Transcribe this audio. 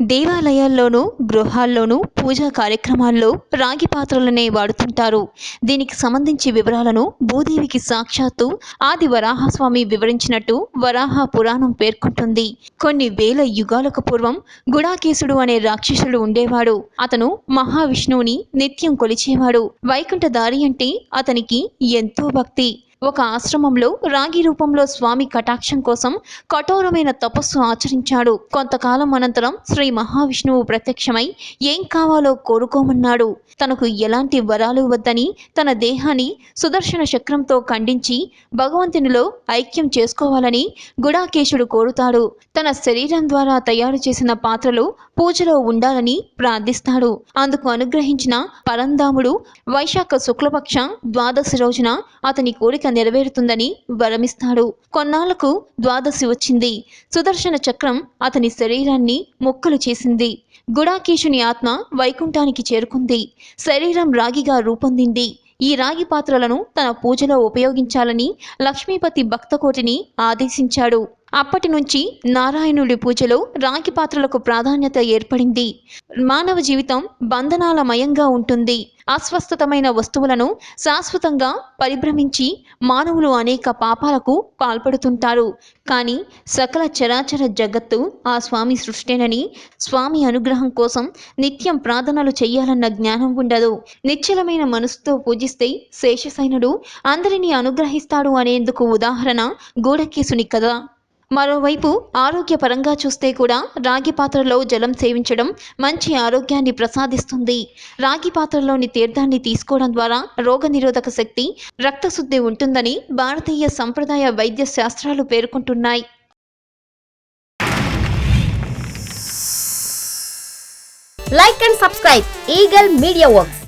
దేవాలయాల్లోనూ గృహాల్లోనూ పూజా కార్యక్రమాల్లో రాగి పాత్రలనే వాడుతుంటారు. దీనికి సంబంధించి వివరాలను భూదేవికి సాక్షాత్తు ఆది వరాహస్వామి వివరించినట్టు వరాహ పురాణం పేర్కొంటుంది. కొన్ని వేల యుగాలకు పూర్వం గుడాకేశుడు అనే రాక్షసుడు ఉండేవాడు. అతను మహావిష్ణువుని నిత్యం కొలిచేవాడు. వైకుంఠదారి అంటే అతనికి ఎంతో భక్తి. ఒక ఆశ్రమంలో రాగి రూపంలో స్వామి కటాక్షం కోసం కఠోరమైన తపస్సు ఆచరించాడు. కొంతకాలం అనంతరం శ్రీ మహావిష్ణువు ప్రత్యక్షమై ఏం కావాలో కోరుకోమన్నాడు. తనకు ఎలాంటి వరాలు వద్దని తన దేహాన్ని సుదర్శన చక్రంతో ఖండించి భగవంతునిలో ఐక్యం చేసుకోవాలని గుడాకేశుడు కోరుతాడు. తన శరీరం ద్వారా తయారు చేసిన పాత్రలు పూజలో ఉండాలని ప్రార్థిస్తాడు. అందుకు అనుగ్రహించిన పరంధాముడు వైశాఖ శుక్లపక్ష ద్వాదశి రోజున అతని కోరిక నెరవేరుతుందని వరమిస్తాడు. కొన్నాళ్ళకు ద్వాదశి వచ్చింది. సుదర్శన చక్రం అతని శరీరాన్ని ముక్కలు చేసింది. గుడాకేశుని ఆత్మ వైకుంఠానికి చేరుకుంది. శరీరం రాగిగా రూపొందింది. ఈ రాగి పాత్రలను తన పూజలో ఉపయోగించాలని లక్ష్మీపతి భక్తకోటిని ఆదేశించాడు. అప్పటి నుంచి నారాయణుడి పూజలో రాగి పాత్రలకు ప్రాధాన్యత ఏర్పడింది. మానవ జీవితం బంధనాలమయంగా ఉంటుంది. అస్వస్థతమైన వస్తువులను శాశ్వతంగా పరిభ్రమించి మానవులు అనేక పాపాలకు పాల్పడుతుంటారు. కానీ సకల చరాచర జగత్తు ఆ స్వామి సృష్టేనని స్వామి అనుగ్రహం కోసం నిత్యం ప్రార్థనలు చేయాలన్న జ్ఞానం ఉండదు. నిశ్చలమైన మనసుతో పూజిస్తే శేషసైనుడు అందరినీ అనుగ్రహిస్తాడు అనేందుకు ఉదాహరణ గూఢకేశుని కథ. మరోవైపు ఆరోగ్యపరంగా చూస్తే కూడా రాగి పాత్రలో జలం సేవించడం మంచి ఆరోగ్యాన్ని ప్రసాదిస్తుంది. రాగి పాత్రలోని తీర్థాన్ని తీసుకోవడం ద్వారా రోగనిరోధక శక్తి రక్తశుద్ధి ఉంటుందని భారతీయ సంప్రదాయ వైద్య శాస్త్రాలు పేర్కొంటున్నాయి. Like and subscribe Eagle Media Works